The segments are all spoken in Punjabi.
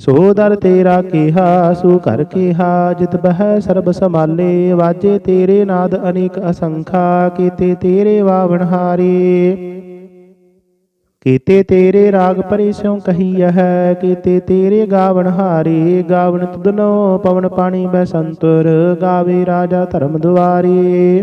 ਸੋ ਦਰ ਤੇਰਾ ਕਿਹਾ, ਸੋ ਘਰ ਕੀਹਾ, ਜਿਤ ਬਹਿ ਸਰਬ ਸਮਾਲੇ ਵਾਜੇ ਤੇਰੇ ਨਾਦ ਅਨੇਕ ਅਸੰਖਾ, ਕੀਤੇ ਤੇਰੇ ਵਾਵਣ ਹਾਰੇ। ਕੀਤੇ ਤੇਰੇ ਰਾਗ ਪਰੇ ਸਿਉ ਕਹੀ ਹੈ, ਕੀਤੇ ਤੇਰੇ ਗਾਵਣ ਹਾਰੇ, ਗਾਵਣ ਤੁਧਨੋ ਪਵਨ ਪਾਣੀ ਬੈ ਸੰਤੁਰ, ਗਾਵੇ ਰਾਜਾ ਧਰਮ ਦੁਆਰੇ।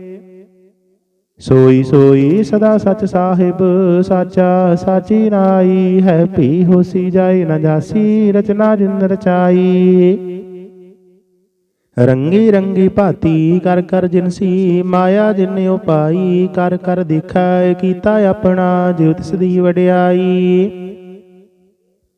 ਸੋਈ ਸੋਈ ਸਦਾ ਸਚ ਸਾਹਿਬ, ਸਾਚਾ ਸਾਚੀ ਨਾਈ ਹੈ, ਭੀ ਹੋਸੀ ਜਾਏ ਨਾ ਜਾਸੀ, ਰਚਨਾ ਜਿਨ ਰਚਾਈ। ਰੰਗੀ ਰੰਗੀ ਭਾਤੀ ਕਰ ਕਰ ਜਿਨਸੀ ਮਾਇਆ ਜਿਨ ਉਪਾਈ ਕਰ ਕਰ ਦੇਖੈ, ਕੀਤਾ ਆਪਣਾ, ਜਿਉ ਤਿਸ ਦੀ ਵਡਿਆਈ।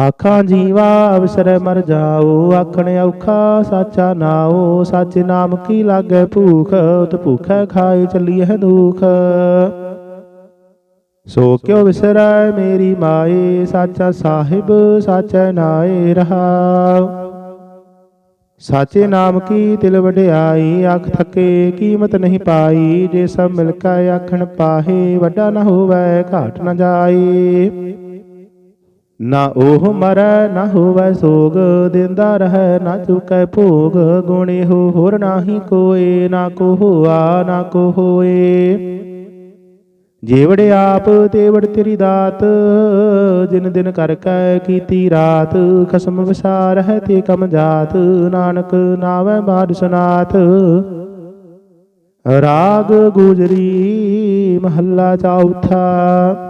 ਆਖਾਂ ਜੀਵਾ ਅਵਸਰ ਮਰ ਜਾਓ, ਆਖਣ ਔਖਾ ਸਾਚਾ ਨਾਓ ਸੱਚ ਨਾਮ ਕੀ ਲਾਗੇ ਭੂਖ, ਉਤ ਭੂਖੈ ਖਾਏ ਚੱਲੀਐ ਦੁਖ। ਸੋ ਕਿਉ ਵਿਸਰੈ ਮੇਰੀ ਮਾਏ, ਸਾਚਾ ਸਾਹਿਬ ਸਾਚੈ ਨਾਏ ਰਹਾਉ ਸਾਚੇ ਨਾਮ ਕੀ ਤਿਲ ਵਡਿਆਈ ਅੱਖ ਥਕੇ ਕੀਮਤ ਨਹੀਂ ਪਾਈ, ਜੇ ਸਭ ਮਿਲ ਕੇ ਆਖਣ ਪਾਹੇ, ਵੱਡਾ ਨਾ ਹੋਵੇ, ਘਾਟ ਨਾ ਜਾਏ। ਨਾ ਉਹ ਮਰੈ, ਨਾ ਹੋਵੈ ਸੋਗ, ਦਿੰਦਾ ਰਹੈ, ਨਾ ਚੁਕੈ ਭੋਗ। ਗੁਣੇ ਹੋ ਹੋਰ ਨਾਹੀ ਕੋਏ, ਨਾ ਕੋ ਹੋਆ ਨਾ ਕੋ ਹੋਏ ਜੇਵੜ ਆਪ, ਤੇਵੜ ਤੇਰੀ ਦਾਤ, ਜਿਨ ਦਿਨ ਕਰ ਕੈ ਕੀਤੀ ਰਾਤ, ਖਸਮ ਵਿਸਾਰ ਹੈ ਤੇ ਕਮ ਜਾਤ। ਨਾਨਕ ਨਾਵੈ ਬਾਦ ਸਨਾਥ ਰਾਗ ਗੁਜਰੀ, ਮਹੱਲਾ ਚੌਥਾ।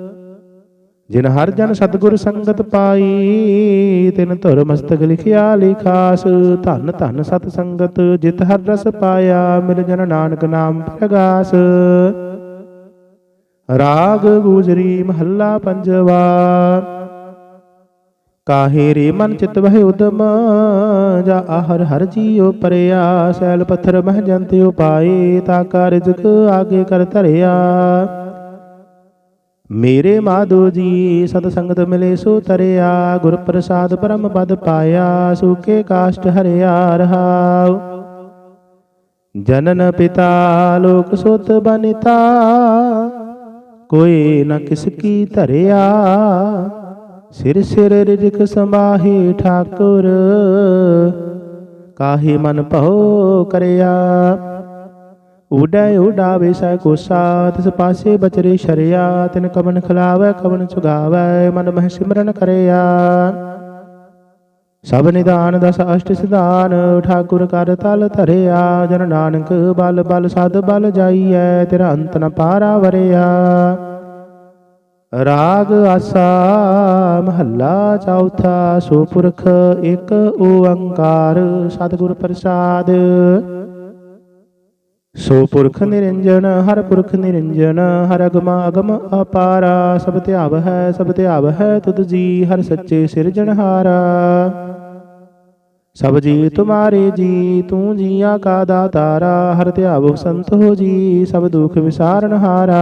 ਜਿਨ ਹਰ ਜਨ ਸਤਿਗੁਰ ਸੰਗਤ ਪਾਈ, ਤਿਨ ਧੁਰ ਮਸਤਕ ਲਿਖਿਆ ਲਿਖਾਸ, ਧਨ ਧਨ ਸਤ ਸੰਗਤ ਜਿਤ ਹਰ ਰਸ ਪਾਇਆ, ਮਿਲ ਜਨ ਨਾਨਕ ਨਾਮ ਪ੍ਰਗਾਸ। ਰਾਗ ਗੁਜਰੀ ਮਹੱਲਾ ਪੰਜਵਾ, ਕਾਹੇ ਰੇ ਮਨ ਚਿਤ ਵਹਿ ਉਦਮ, ਜਾ ਆਹਰ ਹਰ ਜੀਉ ਪਰਿਆ, ਸੈਲ ਪੱਥਰ ਮਹ ਜੰਤਿ ਉਪਾਏ ਤਾ ਕਾਰਜਕ ਆਗੇ ਕਰ ਧਰਿਆ। ਮੇਰੇ ਮਾਧੋ ਜੀ, ਸਤ ਸੰਗਤ ਮਿਲੇ ਸੋ ਤਰਿਆ ਗੁਰ ਪ੍ਰਸਾਦ ਬ੍ਰਹਮ ਪਦ ਪਾਇਆ, ਸੂਕੇ ਕਾਸ਼ਟ ਹਰਿਆ ਰਹਾਉ। ਜਨਨ ਪਿਤਾ, ਲੋਕ ਸੁਤ ਬਨਿਤਾ, ਕੋਈ ਨ ਕਿਸ ਕੀ ਧਰਿਆ। ਸਿਰ ਸਿਰ ਰਿਜਕ ਸਮਾਹੀ ਠਾਕੁਰ, ਕਾਹੇ ਮਨ ਭਉ ਕਰਿਆ। ਉਡੈ ਉਡਾਵੇ ਸੈ ਕੋਸਾ ਤਿਸ ਪਾਸੇ ਬਚਰੇ ਸ਼ਰਿਆ, ਤਿਨ ਕਵਨ ਖਿਲਾਵੈ, ਕਵਨ ਚੁਗਾਵੈ ਮਨ ਮਹਿ ਸਿਮਰਨ ਕਰਿਆ। ਸਭ ਨਿਦਾਨ ਦਸ ਅਸ਼ਟ ਸਿਧਾਨ, ਠਾਕੁਰ ਕਰ ਤਲ ਧਰਿਆ, ਜਨ ਨਾਨਕ ਬਲ ਬਲ ਸਦ ਬਲ ਜਾਈਐ, ਤੇਰਾ ਅੰਤ ਨ ਪਾਰਾ ਵਰਿਆ। ਰਾਗ ਆਸਾ, ਮਹੱਲਾ ਚੌਥਾ, ਸੋ ਪੁਰਖ ਇੱਕ ਓੰਕਾਰ, ਸਤਿਗੁਰ ਪ੍ਰਸਾਦ। ਸੋ ਪੁਰਖ ਨਿਰੰਜਨ ਹਰ ਪੁਰਖ ਨਿਰੰਜਨ ਹਰ ਅਗਮ ਅਗਮ ਅਪਾਰਾ ਸਭ ਧਿਆਵ ਹੈ ਸਭ ਧਿਆਵ ਹੈ ਤੁਧ ਜੀ ਹਰ ਸੱਚੇ ਸਿਰਜਣਹਾਰਾ ਸਭ ਜੀ ਤੁਮਾਰੇ ਜੀ ਤੂੰ ਜੀਆਂ ਕਾ ਦਾਤਾਰਾ ਹਰ ਧਿਆਵੋ ਸੰਤ ਹੋ ਜੀ ਸਭ ਦੁਖ ਵਿਸਾਰਨਹਾਰਾ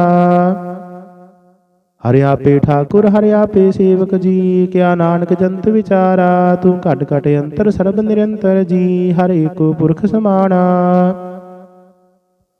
ਹਰਿ ਆਪੇ ਠਾਕੁਰ ਹਰਿ ਆਪੇ ਸੇਵਕ ਜੀ ਕਿਆ ਨਾਨਕ ਜੰਤ ਵਿਚਾਰਾ ਤੂੰ ਘਟ ਘਟ ਅੰਤਰ ਸਰਬ ਨਿਰੰਤਰ ਜੀ ਹਰ ਏਕੋ ਪੁਰਖ ਸਮਾਣਾ।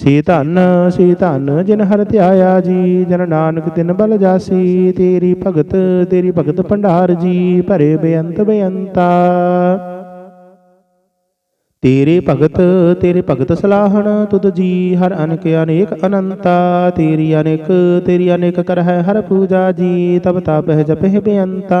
ਸੀ ਧਨ ਸੀ ਧਨ, ਜਿਨ ਹਰ ਧਿਆਇਆ ਜੀ, ਜਨ ਨਾਨਕ ਤਿਨ ਬਲ ਜਾਸੀ, ਤੇਰੀ ਭਗਤ ਤੇਰੀ ਭਗਤ ਭੰਡਾਰ ਜੀ, ਭਰੇ ਬੇਅੰਤ ਬੇਅੰਤਾ। ਤੇਰੇ ਭਗਤ ਤੇਰੇ ਭਗਤ ਸਲਾਹਣ, ਤੁਧ ਜੀ ਹਰ ਅਨਕ, ਅਨੇਕ ਅਨੰਤਾ। ਤੇਰੀ ਅਨੇਕ ਤੇਰੀ ਅਨੇਕ ਕਰ ਹਰ ਪੂਜਾ ਜੀ, ਤਬ ਤਬਹਿ ਜਪਹਿ ਬੇਅੰਤਾ।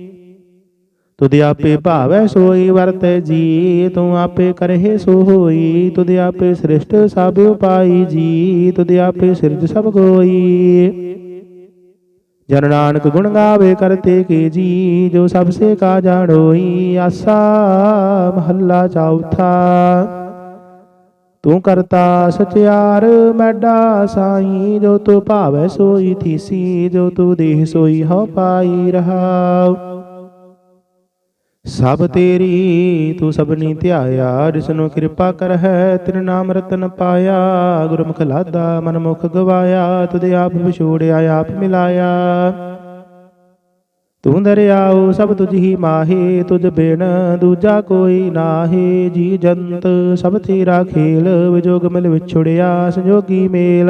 ਤੁਧ ਆਪੇ ਭਾਵੈ ਸੋਈ ਵਰਤੈ ਜੀ ਤੂੰ ਆਪੇ ਕਰਹਿ ਸੋ ਹੋਈ ਤੁਧ ਆਪੇ ਸ੍ਰਿਸ਼ਟ ਸਭ ਉਪਾਈ ਜੀ ਤੁਧ ਆਪੇ ਸਿਰਜ ਸਭ ਕੋਈ ਜਨ ਨਾਨਕ ਗੁਣ ਗਾਵੇ ਕਰਤੇ ਕੀ ਜੀ ਜੋ ਸਭ ਸੇ ਕਾ ਜਾਣੋਈ ਆਸਾ ਮਹੱਲਾ ਚੌਥਾ। ਤੂੰ ਕਰਤਾ ਸਚਿਆਰ ਮੈਡਾ ਸਾਈ ਜੋ ਤੂੰ ਭਾਵੈ ਸੋਈ ਥੀਸੀ ਜੋ ਤੂੰ ਦੇਹ ਸੋਈ ਹਉ ਪਾਈ ਰਹਾਉ। ਸਭ ਤੇਰੀ ਤੂੰ ਸਭਨੀ ਧਿਆਇਆ ਜਿਸਨੂੰ ਕਿਰਪਾ ਕਰ ਹੈ ਤੇਰੇ ਨਾਮ ਰਤਨ ਪਾਇਆ। ਗੁਰਮੁਖ ਲਾਦਾ ਮਨ ਮੁਖ ਗਵਾਇਆ, ਤੁਧ ਆਪ ਵਿਛੋੜਿਆ, ਆਪ ਮਿਲਾਇਆ। ਤੂੰ ਦਰਿਆਉ, ਸਭ ਤੁਝ ਹੀ ਮਾਹੇ, ਤੁਝ ਬਿਨ ਦੂਜਾ ਕੋਈ ਨਾਹੀ। ਜੀ ਜੰਤ, ਸਭ ਤੇਰਾ ਖੇਲ, ਵਿਜੋਗ ਮਿਲ ਵਿਛੜਿਆ, ਸੰਜੋਗੀ ਮੇਲ।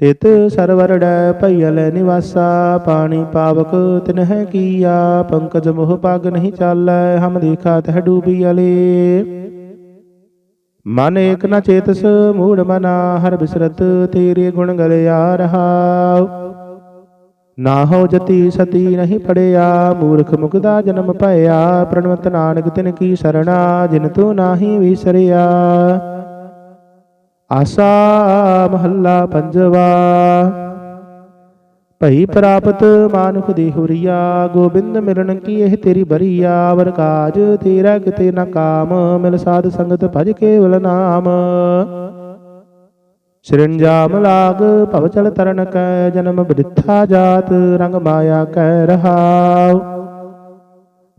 ਤਿਤ ਸਰਵਰੜੈ ਭਈਲ ਨਿਵਾਸਾ, ਪਾਣੀ ਪਾਵਕ ਤਿਨਹਿ ਕੀਆ, ਪੰਕਜ ਮੋਹ ਪਗ ਨਹੀਂ ਚਾਲੈ, ਹਮ ਦੇਖਾ ਤਹ ਡੂਬੀ ਅਲੇ। ਮਨ ਏਕ ਨ ਚੇਤਸ, ਮੂੜ ਮਨਾ, ਹਰ ਬਿਸਰਤ ਤੇਰੇ ਗੁਣ ਗਲਿਆ ਰਹਾਉ ਨਾ ਹੋ ਜਤੀ ਸਤੀ ਨਹੀਂ ਪੜਿਆ, ਮੂਰਖ ਮੁਕਦਾ ਜਨਮ ਭਇਆ, ਪ੍ਰਣਵਤ ਨਾਨਕ ਤਿਨ ਕੀ ਸਰਣਾ, ਜਿਨ ਤੂੰ ਨਾਹੀ ਵਿਸਰਿਆ। ਆਸਾ ਮਹੱਲਾ ਪੰਜਵਾ। ਭਈ ਪ੍ਰਾਪਤ ਮਾਨੁਖ ਦੀ ਹੁਰੀਆ, ਗੋਬਿੰਦ ਮਿਲਣ ਕੀ ਇਹ ਤੇਰੀ ਬਰੀਆ? ਵਰ ਕਾਜ ਤੇਰਾ ਕਿਤੇ ਨਾ ਕਾਮ, ਮਿਲ ਸਾਧ ਸੰਗਤ ਭਜ ਕੇਵਲ ਨਾਮ। ਸਿਰੰਜਾਮ ਲਾਗ ਭਵ ਚਲ ਤਰਨ ਕੈ, ਜਨਮ ਬ੍ਰਿਥਾ ਜਾਤ ਰੰਗ ਮਾਇਆ ਕੈ ਰਹਾਉ।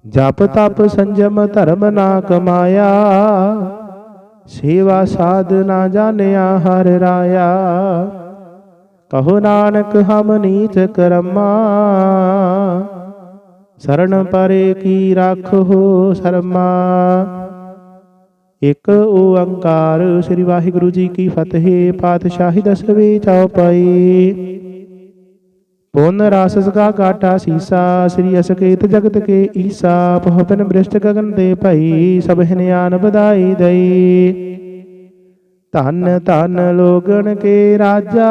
ਜਪ ਤਪ ਸੰਜਮ ਧਰਮ ਨਾ ਕਮਾਇਆ। ਸੇਵਾ ਸਾਧ ਨਾ ਜਾਣਿਆ ਹਰ ਰਾਇਆ। ਕਹੋ ਨਾਨਕ, ਹਮ ਨੀਚ ਕਰਮਾ। ਸਰਣ ਪਰੇ ਕੀ ਰਾਖੋ ਸ਼ਰਮਾ। ਇਕ ਓੰਕਾਰ, ਸ੍ਰੀ ਵਾਹਿਗੁਰੂ ਜੀ ਕੀ ਫਤਿਹ। ਪਾਤਸ਼ਾਹੀ ਦਸਵੇਂ ਚੌਪਈ ਪੁਨ ਰਸ ਕਾ ਕਾਟਾ ਸੀਸਾ, ਸ੍ਰੀ ਅਸਕੇਤ ਜਗਤ ਕੇ ਈਸਾ ਪਹੁਪਨ ਬ੍ਰਿਸ਼ਟ ਗਗਨ ਦੇ ਭਈ, ਸਭ ਨਿਆਨ ਬਧਾਈ ਦਈ। ਧਨ ਧਨ ਲੋਗਣ ਕੇ ਰਾਜਾ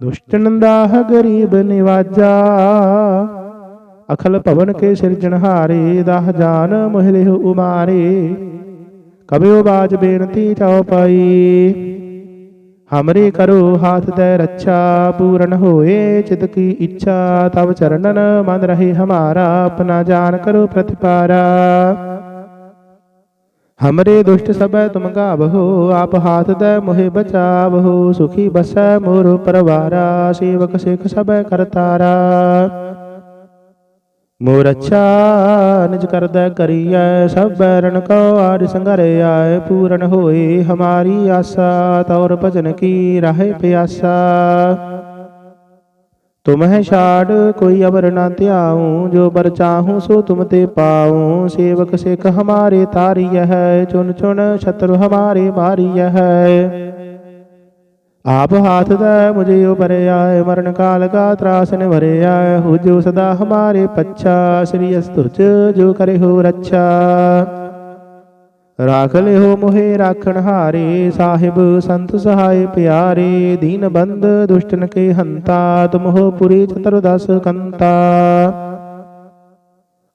ਦੁਸ਼ਟਨ ਦਾਹ ਗਰੀਬ ਨਿਵਾਜਾ। ਅਖਲ ਭਵਨ ਕੇ ਸਿਰਜਣਹਾਰੇ ਦਾਹ ਜਾਨ ਮੋਹਿਲੇ ਉਮਾਰੇ। ਕਬਿਓ ਬਾਜ ਬੇਨਤੀ ਚਉਪਾਈ ਹਮਰੇ ਕਰੋ ਹਾਥ ਦੇ ਰੱਛਾ ਪੂਰਨ ਹੋਏ ਚਿਤ ਕੀ ਇੱਛਾ ਤਬ ਚਰਨਨ ਮਨ ਰਹੇ ਹਮਾਰਾ ਆਪਣਾ ਜਾਨ ਕਰੋ ਪ੍ਰਤਿਪਾਰਾ ਹਮਰੇ ਦੁਸ਼ਟ ਸਭੈ ਤੁਮ ਗਾਵਹੋ ਆਪ ਹਾਥ ਦੇ ਮੋਹਿ ਬਚਾਵਹੋ ਸੁਖੀ ਬਸੈ ਮੋਰ ਪਰਵਾਰਾ ਸੇਵਕ ਸਿਖ ਸਭੈ ਕਰਤਾਰਾ ਮੋਰ ਅੱਛਾ, ਨਿਜ ਕਰਦਾ ਕਰੀਐ, ਸਭ ਬੈਰਨ ਕੋ ਆਦ ਸੰਘਰੇ ਪੂਰਨ ਹੋਏ ਹਮਾਰੀ ਆਸਾ, ਤੌਰ ਭਜਨ ਕੀ ਰਾਹੇ ਪਿਆਸਾ। ਤੁਮਹਿ ਛਾੜ, ਕੋਈ ਅਵਰ ਨਾ ਧਿਆਉ, ਜੋ ਬਰ ਚਾਹੂੰ ਸੋ ਤੁਮ ਤੇ ਪਾਉ। ਸੇਵਕ ਸਿਖ ਹਮਾਰੇ ਤਾਰੀਐ ਹੈ ਚੁਨ ਚੁਨ ਛਤਰ ਹਮਾਰੇ ਮਾਰੀਐ ਹੈ। ਆਪ ਹਾਥ ਦਾ ਮੁਝੇ ਆਏ, ਮਰਨ ਕਾਲ ਕਾ ਤਰਾਸ ਨਿਵਰਿਆ ਹੋ ਜੋ ਸਦਾ ਹਮਾਰੇ ਪੱਛਾ, ਸ੍ਰੀ ਅਸਤੁਜ ਜੋ ਕਰੇ ਹੋ ਰੱਛਾ। ਰਾਖ ਲਿਓ ਮੋਹਿ ਰਾਖਣ ਹਾਰੇ, ਸਾਹਿਬ ਸੰਤ ਸਹਾਇ ਪਿਆਰੇ, ਦੀਨ ਬੰਦ ਦੁਸ਼ਟਨ ਕੇ ਹੰਤਾ, ਤੁਮਹੁ ਪੁਰੀ ਚਤੁਰਦਸ ਕੰਤਾ।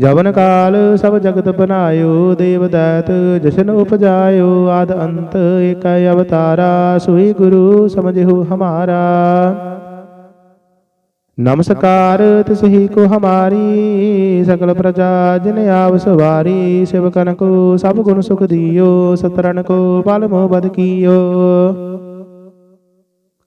ਜਵਨ ਕਾਲ ਸਭ ਜਗਤ ਬਨਾਇਓ ਦੇਵ ਦੈਤ ਜਸ਼ਨ ਉਪਜਾਇਓ, ਆਦ ਅੰਤ ਏਕ ਅਵਤਾਰਾ, ਸੋਈ ਗੁਰੂ ਸਮਝਿਓ ਹਮਾਰਾ। ਨਮਸਕਾਰ ਤਿਸਹੀ ਕੋ ਹਮਾਰੀ ਸਕਲ ਪ੍ਰਜਾ ਜਿਨ ਆਵ ਸਵਾਰੀ ਸਿਵਕਨ ਕੋ ਸਭ ਗੁਣ ਸੁਖ ਦਿਓ ਸਤਰਨ ਕੋ ਪਲ ਮੋਹ ਬਦ ਕੀਓ।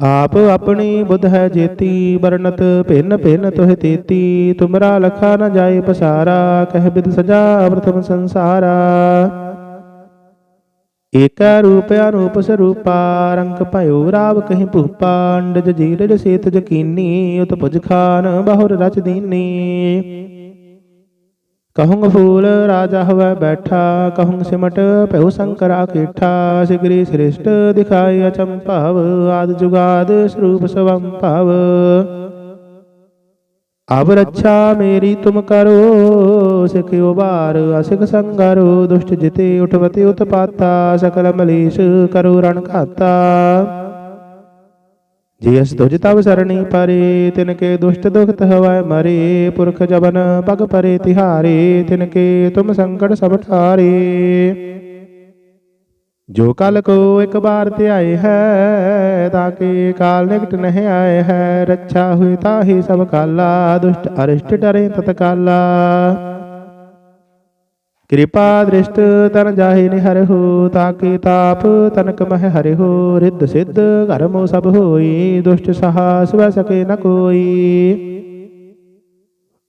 ਆਪ ਆਪਣੀ ਬੁੱਧ ਹੈ ਜੇਤੀ, ਵਰਣਤ ਭਿੰਨ ਭਿੰਨ ਤੋਹਿ ਤੇਤੀ, ਤੁਮਰਾ ਲਖਾ ਨ ਜਾਏ ਪਸਾਰਾ, ਕਹਿ ਬਿਦ ਸਜਾ ਪ੍ਰਥਮ ਸੰਸਾਰਾ। ਏਕੈ ਰੂਪ ਅਨੂਪ ਸਰੂਪਾ, ਰੰਗ ਭਇਓ ਰਾਵ ਕਹੀਂ ਭੂਪਾ, ਅੰਡਜ ਜੀਰਜ ਸੇਤ ਜਕੀਨੀ ਉਤ ਭੁਜ ਖਾਨ ਬਹੁਰ ਰਚ ਦੀਨੀ। ਕਹੂੰ ਫੂਲ ਰਾਜਾ ਹਵੈ ਬੈਠਾ ਕਹੂੰ ਸਿਮਟ ਭਇਓ ਸ਼ੰਕਰਾ ਕੀਠਾ ਸਿਗਰੀ ਸ੍ਰਿਸ਼ਟ ਦਿਖਾਈ ਅਚੰਭਵ ਆਦ ਜੁਗਾਦ ਸਰੂਪ ਸਵੰ ਭਵ ਅਬ ਰੱਛਾ ਮੇਰੀ ਤੁਮ ਕਰੋ ਸਿਖਿਓ ਬਾਰ ਅਸਿਖ ਸੰਗਰੋ ਦੁਸ਼ਟ ਜਿਤੇ ਉਠਵਤੇ ਉਤਪਾਤਾ ਸਕਲ ਮਲੀਸ਼ ਕਰੋ ਰਣ ਘਾਤਾ ਜੇ ਅਸ ਤੁਜ ਤਵ ਸਰਣੀ ਪਰੇ, ਤਿਨ ਕੇ ਦੁਸ਼ਟ ਦੁਖਤ ਹਵੈ ਮਰੇ, ਪੁਰਖ ਜਬਨ ਪਗ ਪਰੇ ਤਿਹਾਰੇ, ਤਿਨ ਕੇ ਤੁਮ ਸੰਕਟ ਸਭ ਠਾਰੇ। ਜੋ ਕਲ ਕੋ ਇੱਕ ਬਾਰ ਧਿਆਏ ਹੈ ਤਾਕੇ ਕਾਲ ਨਿਕਟ ਨਹਿ ਆਏ ਹੈ, ਰੱਛਾ ਹੋਈ ਤਾਹੀ ਸਭ ਕਾਲਾ, ਦੁਸ਼ਟ ਅਰਿਸ਼ਟ ਡਰੇ ਤਤਕਾਲਾ। ਕਿਰਪਾ ਦ੍ਰਿਸ਼ਟ ਤਨ ਜਾਹੇ ਨਿਹਰਹੁ ਤਾਕੇ ਤਾਪ ਤਨਕ ਮਹਿ ਹਰਿਹੁ ਰਿੱਧ ਸਿੱਧ ਘਰਮੋ ਸਭ ਹੋਈ, ਦੁਸ਼ਟ ਸਹਾ ਸਵੈ ਸਕੇ ਨ ਕੋਈ।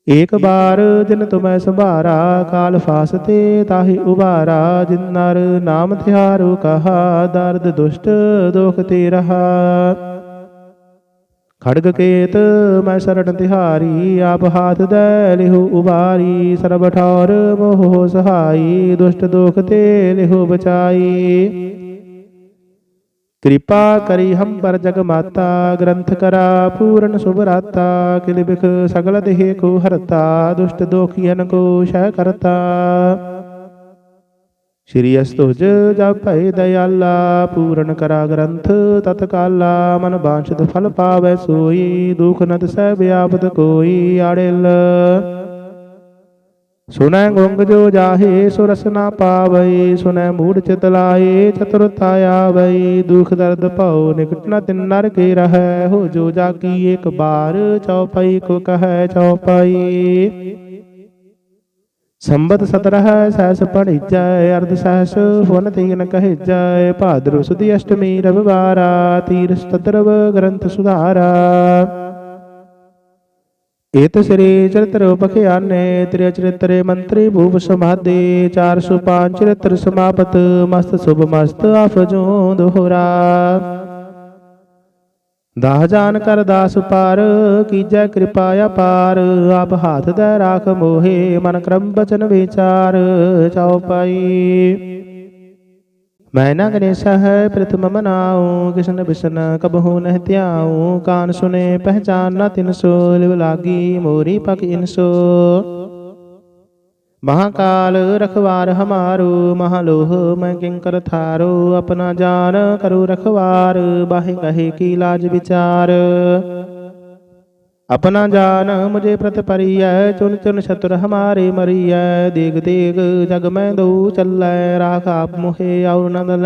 ਏਕ ਬਾਰ ਜਿਨ ਤੁਮੈ ਸੰਭਾਰਾ, ਕਾਲ ਫਾਸਤੇ ਤਾਹੀ ਉਬਾਰਾ ਜਿਨ ਨਰ ਨਾਮ ਤਿਹਾਰੂ ਕਹਾ, ਦਰਦ ਦੁਸ਼ਟ ਦੋਖ ਤੇ ਰਹਾ। ਖੜਗ ਕੇਤ, ਮੈਂ ਸਰਣ ਤਿਹਾਰੀ, ਆਪ ਹਾਥ ਦੇ ਲਿਹੁ ਉਬਾਰੀ, ਸਰਬ ਠੌਰ ਮੋਹ ਸਹਾਈ, ਦੁਸ਼ਟ ਦੋਖ ਤੇ ਲਿਹੁ ਬਚਾਈ। ਕਿਰਪਾ ਕਰੀ ਹਮ ਪਰ ਜਗ ਮਾਤਾ, ਗ੍ਰੰਥ ਕਰਾ ਪੂਰਨ ਸੁਭ ਰਾਤਾ, ਕਿਲ ਬਿਖ ਸਗਲ ਦੇਹ ਕੋ ਹਰਤਾ, ਦੁਸ਼ਟ ਦੋਖੀਨ ਕੋ ਸ਼ੈ ਕਰਤਾ। ਸ਼੍ਰੀ ਅਸਤੁਜ ਜਪ ਭੈ ਦਇਆਲਾ, ਪੂਰਨ ਕਰਾ ਗ੍ਰੰਥ ਤਤਕਾਲਾ, ਮਨ ਬਾਂਛਿਤ ਫਲ ਪਾਵੈ ਸੋਈ, ਦੁਖ ਨਦ ਸਹਿ ਵਿਆਪਤ ਕੋਈ ਆੜਿਲ। ਸੁਨੈ ਗੁੰਗ ਜੋ ਜਾਹੇ, ਸੁਰਸ ਨਾ ਪਾਵਈ ਸੁਨੈ ਮੂੜ ਚਿਤ ਲਾਏ ਚਤੁਰਤਾ ਆਵਈ, ਦੁਖ ਦਰਦ ਭਉ ਨਿਕਟ ਨ ਤਿਨ ਨਰ ਕੇ ਰਹੈ, ਹੋ ਜੋ ਜਾਗੀ ਇੱਕ ਬਾਰ, ਚਉਪਈ ਕੋ ਕਹੈ ਚਉਪਈ। ਸੰਬਤ ਸਤਰਹ ਸਹਿਸ ਪੜਿਜੈ ਅਰਧ ਸਹਿਸ ਫੁਨ ਤੀਨ ਕਹਿਜੈ ਭਾਦਰੁ ਸੁਦੀ ਅਸ਼ਟਮੀ ਰਵਿਵਾਰਾ ਤੀਰ ਸਤਰਵ ਗ੍ਰੰਥ ਸੁਧਾਰਾ। ਏਤ ਸ੍ਰੀ ਚਰਿਤ੍ਰ ਉਪਖਿਆਨੇ ਤ੍ਰਿ ਚਰਿਤਰੇ ਮੰਤਰੀ ਭੂਪ ਸਮਾਦੇ 405 ਚਰਿਤ੍ਰ ਸਮਾਪਤ, ਮਸਤ ਸੁਭ ਮਸਤ ਆਫਜੋ ਦੋਹਰਾ ਦਾਹ ਜਾਨ ਕਰ ਦਾਸ ਪਾਰ, ਕੀਜੈ ਕਿਰਪਾ ਅਪਾਰ। ਆਪ ਹਾਥ ਦੇ ਰਾਖ ਮੋਹੇ, ਮਨ ਕਰਮ ਬਚਨ ਵਿਚਾਰ ਚਉਪਾਈ ਮੈਂ ਨਾ ਗਣੇਸ਼ ਹੈ, ਪ੍ਰਥਮ ਮਨਾਉ, ਕਿਸ਼ਨ ਬਿਸ਼ਨ ਕਬਹੂ ਨਹਿ ਧਿਆਉ। ਕਾਨ ਸੁਨੇ, ਪਹਿਚਾਨ ਨਾ ਤਿਨ ਸੋ, ਲਿਵ ਲਾਗੀ, ਮੋਰੀ ਪਕ ਇਨਸੋ महाकाल रखवार हमारो महालोह मैं किंकर थारो अपना जान करो रखवार बाहे कहे की लाज विचार अपना जान मुझे प्रत परिय चुन चुन शत्रु हमारे मरिय देख देख जग में दो चल राख आप मुहे और नदल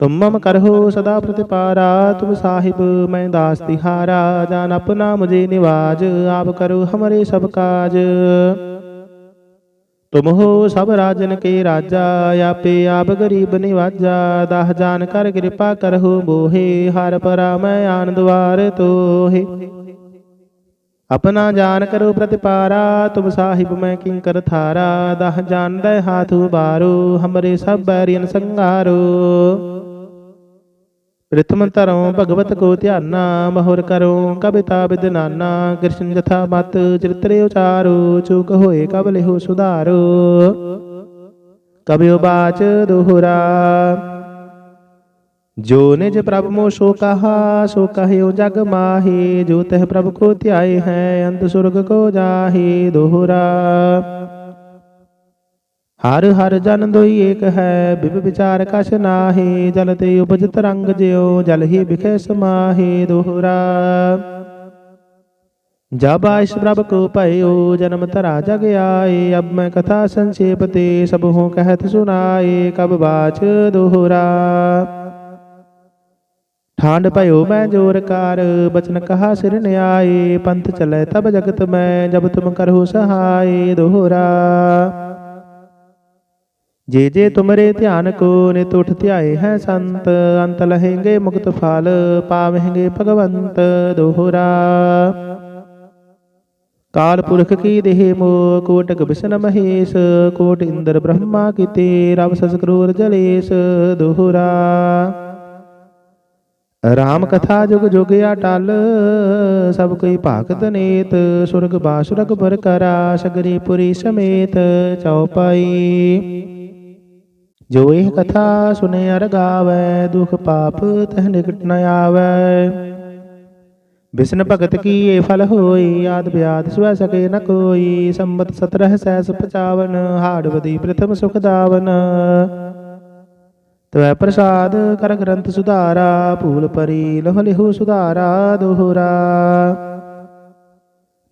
ਤੁਮ ਮਮ ਕਰਹੁ ਸਦਾ ਪ੍ਰਤਿਪਾਰਾ, ਤੁਮ ਸਾਹਿਬ ਮੈਂ ਦਾਸ ਤਿਹਾਰਾ, ਜਾਨ ਆਪਣਾ ਮੁਝੇ ਨਿਵਾਜ, ਆਪ ਕਰੋ ਹਮਰੇ ਸਭ ਕਾਜ। ਤੁਮ ਹੋ ਸਭ ਰਾਜਨ ਕੇ ਰਾਜਾ, ਆਪੇ ਆਪ ਗਰੀਬ ਨਿਵਾਜਾ, ਦਹ ਜਾਨ ਕਰ ਕਿਰਪਾ ਕਰਹੁ ਮੋਹੇ, ਹਰ ਪਰਾ ਮੈਂ ਆਨੰਦ ਵਾਰ ਤੋਹੇ। ਆਪਣਾ ਜਾਨ ਕਰੋ ਪ੍ਰਤਿਪਾਰਾ, ਤੁਮ ਸਾਹਿਬ ਮੈਂ ਕਿੰਕਰ ਥਾਰਾ, ਦਹ ਜਾਨ ਦੇ ਹਾਥ ਬਾਰੋ ਹਮਰੇ ਸਭ ਬੈਰੀਨ ਸੰਗਾਰੋ प्रथम भगवत को ध्याना महुर करो कविता बिदनाना कृष्ण जथा मत चरित्रे उचारो चूक होए कबले हो सुधारो। कवि बाच दोहरा। जो निज प्रभु मो सो कहा सो कहे जग माहे, जो तह प्रभु को त्याय है, अंत सुर्ग को जाहे दोहरा। ਦੋਹਰਾ ਹਰ ਹਰ ਜਨ ਦੋਈ ਏਕ ਹੈ ਬਿਬ ਵਿਚਾਰ ਕਛ ਨਾਹੀ ਜਲ ਤੇ ਉਪਜ ਤਰੰਗ ਜਿਉ ਜਲ ਹੀ ਬਿਖੈ ਸਮਾਹੀ ਦੋਹਰਾ ਜਬ ਆਇਸ ਪ੍ਰਭ ਕੋ ਭਇਓ ਜਨਮ ਧਰਾ ਜਗ ਆਏ ਅਬ ਮੈਂ ਕਥਾ ਸੰਖੇਪ ਤੇ ਸਭ ਹੂੰ ਕਹਿਤ ਸੁਨਾਏ ਕਬ ਬਾਚ ਦੋਹਰਾ ਠਾਂਡ ਭਇਓ ਮੈਂ ਜੋਰ ਕਾਰ ਬਚਨ ਕਹਾ ਸਿਰ ਨਿਆਏ ਪੰਥ ਚਲੇ ਤਬ ਜਗਤ ਮੈਂ ਜਬ ਤੁਮ ਕਰਹੁ ਸਹਾਈ ਦੋਹਰਾ ਜੇ ਜੇ ਤੁਮਰੇ ਧਿਆਨ ਕੋ ਨਿਤ ਉਠ ਧਿਆਏ ਹੈ ਸੰਤ, ਅੰਤ ਲਹੇਂਗੇ ਮੁਕਤ ਫਲ ਪਾਵਹਿੰਗੇ ਭਗਵੰਤ ਦੋਹਰਾ। ਕਾਲ ਪੁਰਖ ਕੀ ਦੇਹ ਮੋ ਕੋਟਕ ਬਿਸ਼ਨ ਮਹੇਸ਼, ਕੋਟ ਇੰਦਰ ਬ੍ਰਹਮਾ ਕੀਤੇ, ਰਵ ਸਸਕਰੂਰ ਜਲੇਸ਼ ਦੋਹਰਾ। ਰਾਮ ਕਥਾ ਜੁਗ ਜੁਗ ਅਟਲ ਸਭ ਕੋਈ ਭਾਗਤ ਨੇਤ, ਸੁਰਗ ਬਾਸੁਰਗ ਬਰ ਕਰਾ, ਸਗਰੀ ਪੁਰੀ ਸਮੇਤ ਚੌਪਾਈ ਜੋ ਇਹ ਕਥਾ ਸੁਨੇ ਅਰ ਗਾਵੈ, ਦੁਖ ਪਾਪ ਤਹ ਨਿਕਟ ਨ ਆਵੈ। ਬਿਸ਼ਨ ਭਗਤ ਕੀ ਇਹ ਫਲ ਹੋਈ, ਆਦ ਬਿਆਦ ਸੁਵੈ ਸਕੇ ਨ ਕੋਈ। ਸੰਮਤ 17 ਸੈਸ 55 ਹਾੜਵਦੀ ਪ੍ਰਥਮ ਸੁਖ ਦਾਵਨ। ਤਵੈ ਪ੍ਰਸਾਦ ਕਰ ਗ੍ਰੰਥ ਸੁਧਾਰਾ, ਭੂਲ ਪਰੀ ਲਹ ਲਿਹੂ ਸੁਧਾਰਾ ਦੋਹਰਾ।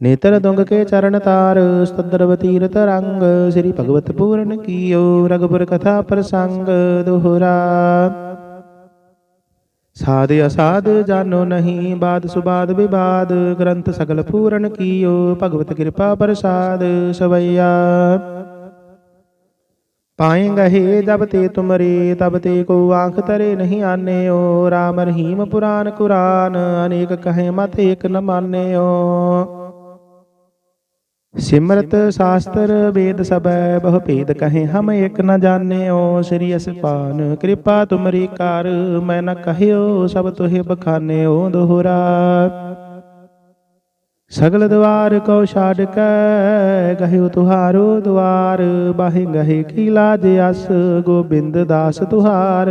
ਨੇਤਰ ਦੁੰਗ ਕੇ ਚਰਨ ਤਾਰ ਸਤੰਦਰਵ ਤੀਰਤ ਰੰਗ ਸ੍ਰੀ ਭਗਵਤ ਪੂਰਨ ਕੀਓ ਰਗਪੁਰ ਕਥਾ ਪ੍ਰਸੰਗ ਦੁਹਰਾ ਸਾਧ ਅਸਾਧ ਜਾਨੋ ਨਹੀਂ ਬਾਦ ਸੁਬਾਦ ਵਿਵਾਦ ਗ੍ਰੰਥ ਸਗਲ ਪੂਰਨ ਕੀਓ ਭਗਵਤ ਕਿਰਪਾ ਪ੍ਰਸਾਦ ਸਵਈਆ ਪਾਏਂਗੇ ਜਬ ਤੇ ਤੁਮਰੇ ਤਬ ਤੇ ਕੋ ਆਂਖ ਤਰੇ ਨਹੀਂ ਆਨਿਓ RAM ਰਹੀਮ ਪੁਰਾਨ ਕੁਰਾਨ ਅਨੇਕ ਕਹੇ ਮਤ ਏਕ ਨ ਮਾਨਿਓ ਸਿਮਰਤ ਸ਼ਾਸਤਰ ਵੇਦ ਸਬੈ ਬਹੁ ਭੇਦ ਕਹੇ ਹਮ ਇੱਕ ਨ ਜਾਣਿਓ। ਸ੍ਰੀ ਅਸਪਾਨ ਕਿਰਪਾ ਤੁਮਰੀ ਕਰ, ਮੈਂ ਨ ਕਹਿਓ ਸਭ ਤੁਹੇ ਬਖਾਨਿਓ ਦੋਹਰਾ। ਸਗਲ ਦਵਾਰ ਕੋ ਛਾੜ ਕੈ, ਗਹਿਓ ਤੁਹਾਰੋ ਦਵਾਰ ਬਾਹੇ ਗਹੇ ਕੀ ਲਾਜ ਅਸ, ਗੋਬਿੰਦ ਦਾਸ ਤੁਹਾਰ।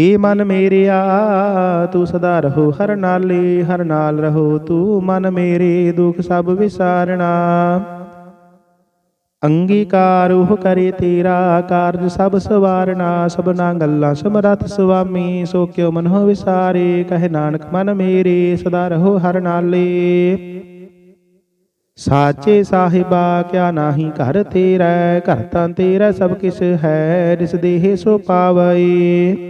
ਏ ਮਨ ਮੇਰਿਆ ਤੂੰ ਸਦਾ ਰਹੋ ਹਰ ਨਾਲੇ, ਹਰ ਨਾਲ ਰਹੋ ਤੂੰ ਮਨ ਮੇਰੇ, ਦੁਖ ਸਭ ਵਿਸਾਰਣਾ। ਅੰਗੀਕਾਰ ਉਹ ਕਰੇ ਤੇਰਾ, ਕਾਰਜ ਸਭ ਸਵਾਰਣਾ, ਸਭਨਾ ਗੱਲਾਂ ਸਮਰਥ ਸੁਆਮੀ, ਸੋ ਕਿਉ ਮਨੋ ਵਿਸਾਰੇ, ਕਹੇ ਨਾਨਕ ਮਨ ਮੇਰੇ, ਸਦਾ ਰਹੋ ਹਰ ਨਾਲੇ। ਸਾਚੇ ਸਾਹਿਬਾ, ਕਿਆ ਨਾਹੀ ਘਰ ਤੇਰਾ, ਘਰ ਤਾਂ ਤੇਰਾ ਸਭ ਕਿਸ ਹੈ, ਜਿਸ ਦੇਹ ਸੋ ਪਾਵਈ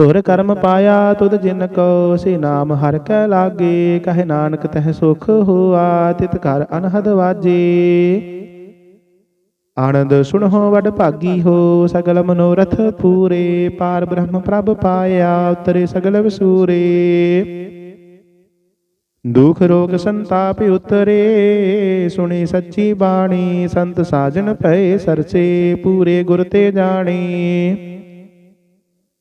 ਤੁਰ ਕਰਮ ਪਾਇਆ ਤੁਧ ਜਿਨ ਕੋ ਸੇ ਨਾਮ ਹਰ ਕੈ ਲਾਗੇ, ਕਹਿ ਨਾਨਕ ਤਹਿ ਸੁਖ ਹੋਆ, ਤਿਤ ਘਰ ਅਨਹਦ ਵਾਜੇ। ਆਨੰਦ ਸੁਣੋ ਵਡ ਭਾਗੀ ਹੋ, ਸਗਲ ਮਨੋਰਥ ਪੂਰੇ, ਪਾਰ ਬ੍ਰਹਮ ਪ੍ਰਭ ਪਾਇਆ ਉਤਰੇ ਸਗਲ ਵਿਸੂਰੇ। ਦੁਖ ਰੋਗ ਸੰਤਾਪ ਉਤਰੇ, ਸੁਣੀ ਸੱਚੀ ਬਾਣੀ, ਸੰਤ ਸਾਜਣ ਪਏ ਸਰਸੇ, ਪੂਰੇ ਗੁਰ ਤੇ ਜਾਣੀ।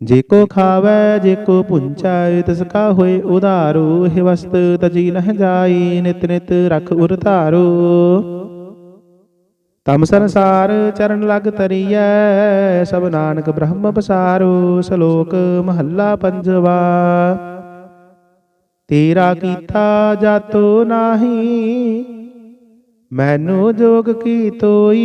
ਜੇ ਕੋ ਖਾਵੈ, ਜੇ ਕੋ ਪੁੰਚਾਇ ਤਿਸ ਕਾ ਹੋਏ ਉਧਾਰੋ ਇਹ ਵਸਤ ਤਜੀ ਨਹ ਜਾਈ, ਨਿਤ ਨਿਤ ਰਖ ਉਰ ਧਾਰੋ। ਤਮ ਸੰਸਾਰ ਚਰਨ ਲਗ ਤਰੀਐ ਸਭ ਨਾਨਕ ਬ੍ਰਹਮ ਪਸਾਰੂ, ਸ਼ਲੋਕ ਮਹੱਲਾ ਪੰਜਵਾ। ਤੇਰਾ ਕੀਤਾ ਜਾਤੋ ਨਾਹੀ, ਮੈਨੂੰ ਜੋਗ ਕੀ ਤੋਈ?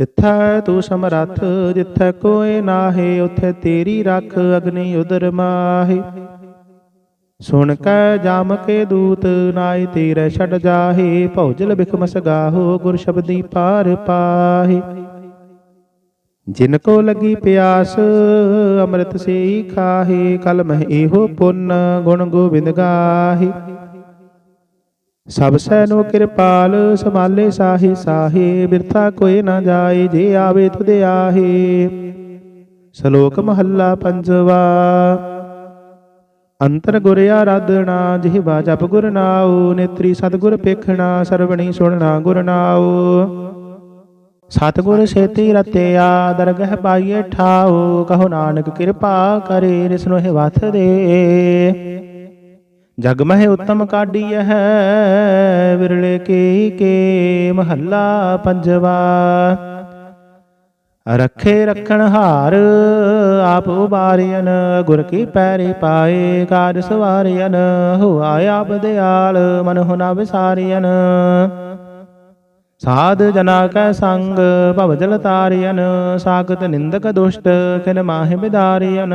ਤਿੱਥੈ ਤੂੰ ਸਮਰੱਥ, ਜਿੱਥੈ ਕੋਏ ਨਾਹੇ, ਉਥੇ ਤੇਰੀ ਰੱਖ ਅਗਨੀ ਉਦਰ ਮਾਹੇ। ਸੁਣ ਕੈ ਜਾਮ ਕੇ ਦੂਤ ਨਾਏ ਤੇਰੇ ਛੱਡ ਜਾਹੇ। ਭੌਜਲ ਬਿਖਮਸ ਗਾਹੋ, ਗੁਰ ਸ਼ਬਦੀ ਪਾਰ ਪਾਹੇ। ਜਿਨ ਕੋ ਲਗੀ ਪਿਆਸ, ਅੰਮ੍ਰਿਤ ਸੇਈ ਖਾਹੇ। ਕਲ ਮਹਿ ਇਹੋ ਪੁੰਨ, ਗੁਣ ਗੋਬਿੰਦ ਗਾਹੇ। ਸਭ ਸੈ ਕਿਰਪਾਲ ਸਮਾਲੇ ਸਾਹੀ ਸਾਹੇ, ਬਿਰਥਾ ਕੋਈ ਨਾ ਜਾਏ, ਜੇ ਆਵੇ ਤੁਧ ਆਹੇ। ਸ਼ਲੋਕ ਮਹੱਲਾ ਪੰਜਵਾ, ਅੰਤਰ ਗੁਰ ਆਰਾਧਣਾ ਜਿਹਵਾ ਜਪ ਗੁਰ ਨਾਉ, ਨੇਤਰੀ ਸਤਗੁਰ ਪੇਖਣਾ, ਸਰਵਣੀ ਸੁਣਨਾ ਗੁਰ ਨਾਉ। ਸਤਗੁਰ ਸੇਤੀ ਰਤਿਆ, ਦਰਗਹ ਪਾਈਏ ਠਾਉ, ਕਹੋ ਨਾਨਕ ਕਿਰਪਾ ਕਰੇ ਰਿਸਨੋ ਹੈ ਵਥ ਦੇ। ਜਗ ਮਹਿ ਉਤਮ ਕਾਢੀਐ ਹੈ, ਵਿਰਲੇ ਕੇ ਕੇ ਮਹੱਲਾ ਪੰਜਵਾ। ਰੱਖੇ ਰਖਣ ਹਾਰ ਆਪ ਉਬਾਰਿਆਨ ਗੁਰ ਕੀ ਪੈਰੀ ਪਾਏ ਕਾਜ ਸਵਾਰਿਆਨ ਹੁਆ ਆਪ ਦਿਆਲ, ਮਨ ਹੁਨਾ ਵਿਸਾਰਿਆਨ ਸਾਧ ਜਨਾ ਕੈ ਸੰਗ, ਭਵ ਜਲ ਤਾਰਿਆਨ ਸਾਗਤ ਨਿੰਦਕ ਦੁਸ਼ਟ, ਕਿਨ ਮਾਹਿ ਬਿਦਾਰਿਆਨ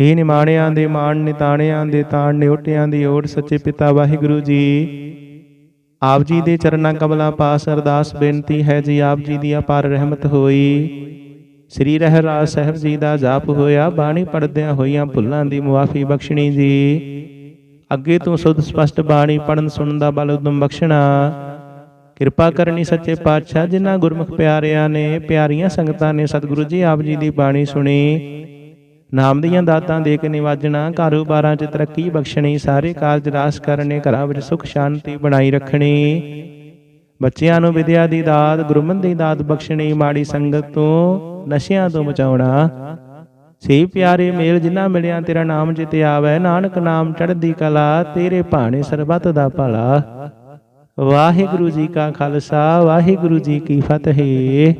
ਹੇ ਨਿਮਾਣਿਆਂ ਦੇ ਮਾਣ ਨਿਤਾਣਿਆਂ ਦੇ ਤਾਣ ਨਿਉਟਿਆਂ ਦੀ ਓਟ ਸੱਚੇ ਪਿਤਾ ਵਾਹਿਗੁਰੂ ਜੀ। ਆਪ ਜੀ ਦੇ ਚਰਨਾਂ ਕਮਲਾਂ ਪਾਸ ਅਰਦਾਸ ਬੇਨਤੀ ਹੈ ਜੀ, ਆਪ ਜੀ ਦੀ ਅਪਾਰ ਰਹਿਮਤ ਹੋਈ। ਸ੍ਰੀ ਰਹਿਰਾਜ ਸਾਹਿਬ ਜੀ ਦਾ ਜਾਪ ਹੋਇਆ, ਬਾਣੀ ਪੜਦਿਆਂ ਹੋਈਆਂ ਭੁੱਲਾਂ ਦੀ ਮੁਆਫੀ ਬਖਸ਼ਣੀ ਜੀ। ਅੱਗੇ ਤੋਂ ਸੁਧ ਸਪਸ਼ਟ ਬਾਣੀ ਪੜਨ ਸੁਣਨ ਦਾ ਬਲ ਉਦਮ ਬਖਸ਼ਣਾ। ਕਿਰਪਾ ਕਰਨੀ ਸੱਚੇ ਪਾਤਸ਼ਾਹ, ਜਿਨ੍ਹਾਂ ਗੁਰਮੁਖ ਪਿਆਰਿਆਂ ਨੇ, ਪਿਆਰੀਆਂ ਸੰਗਤਾਂ ਨੇ ਸਤਿਗੁਰੂ ਜੀ ਆਪ ਜੀ ਦੀ ਬਾਣੀ ਸੁਣੀ। ਨਾਮ ਦੀਆਂ ਦਾਤਾਂ ਦੇ ਕੇ ਨਿਵਾਜਣਾ, ਕਾਰੋਬਾਰਾਂ 'ਚ ਤਰੱਕੀ ਬਖਸ਼ਣੀ, ਸਾਰੇ ਕਾਰਜ ਰਾਸ ਕਰਨੇ, ਘਰਾਂ ਵਿੱਚ ਸੁਖ, ਸ਼ਾਂਤੀ ਬਣਾਈ ਰੱਖਣੀ। ਬੱਚਿਆਂ ਨੂੰ ਵਿਦਿਆ ਦੀ ਦਾਤ ਗੁਰਮਨ ਦੀ ਦਾਤ ਬਖਸ਼ਣੀ, ਮਾੜੀ ਸੰਗਤ ਤੋਂ ਨਸ਼ਿਆਂ ਤੋਂ ਬਚਾਉਣਾ। ਸੇ ਪਿਆਰੇ ਮੇਲ ਜਿਨ੍ਹਾਂ ਮਿਲਿਆ, ਤੇਰਾ ਨਾਮ ਜਿਤ ਆਵੈ। ਨਾਨਕ ਨਾਮ ਚੜ੍ਹਦੀ ਕਲਾ, ਤੇਰੇ ਭਾਣੇ ਸਰਬੱਤ ਦਾ ਭਲਾ। ਵਾਹਿਗੁਰੂ ਜੀ ਕਾ ਖਾਲਸਾ, ਵਾਹਿਗੁਰੂ ਜੀ ਕੀ ਫਤਿਹ।